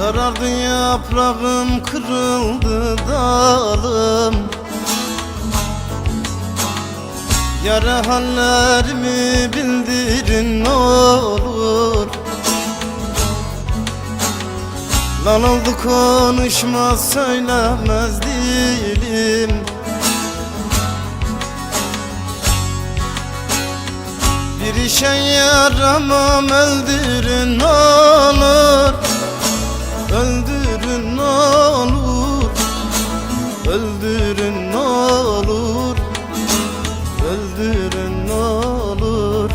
Sarardı yaprağım kırıldı dalım. Yara hallerimi bildirin ne olur. Lan oldu konuşmaz söylemez dilim Bir işe yaramam öldürün ne Öldürün ne olur?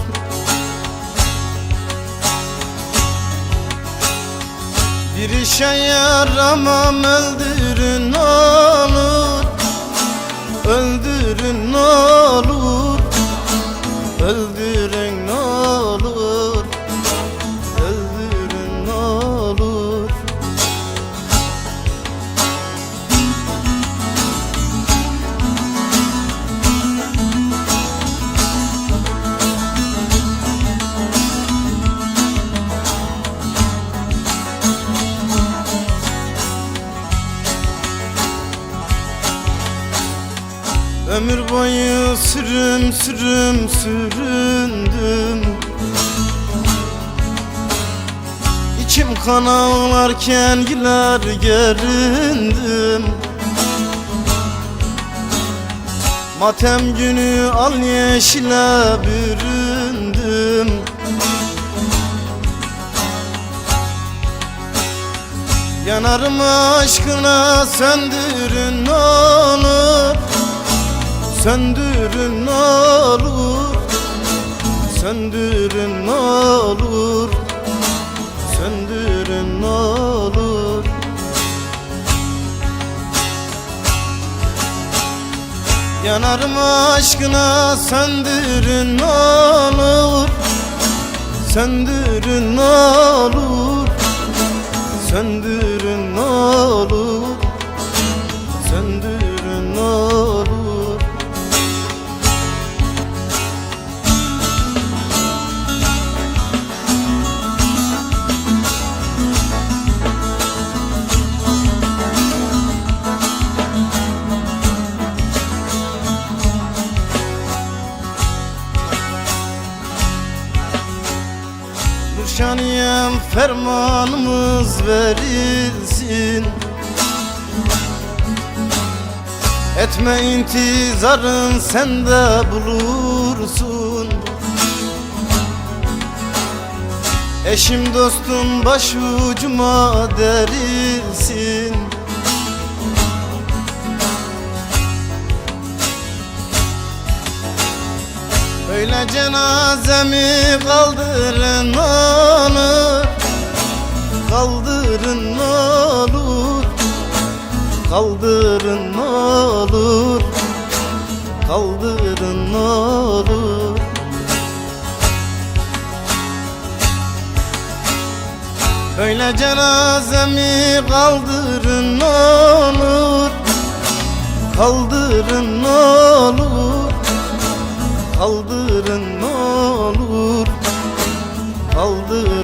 Bir işe yaramam öldürün olur? Öldürün olur? Öldürün Ömür boyu sürüm sürüm süründüm. İçim kan ağlarken güler göründüm. Matem günü al yeşile büründüm. Yanarım aşkına söndürün olur Söndürün olur Söndürün olur Söndürün olur. Yanarım aşkına söndürün olur Söndürün olur Söndürün Nurşaniyem fermanımız verilsin Etme intizarın sende bulursun. Eşim dostum başucuma derilsin Öyle cenazemi kaldırın olur Kaldırın olur. Kaldırın olur. Kaldırın olur. Öyle cenazemi kaldırın olur. Kaldırın olur. Kaldırın olur. Kaldırın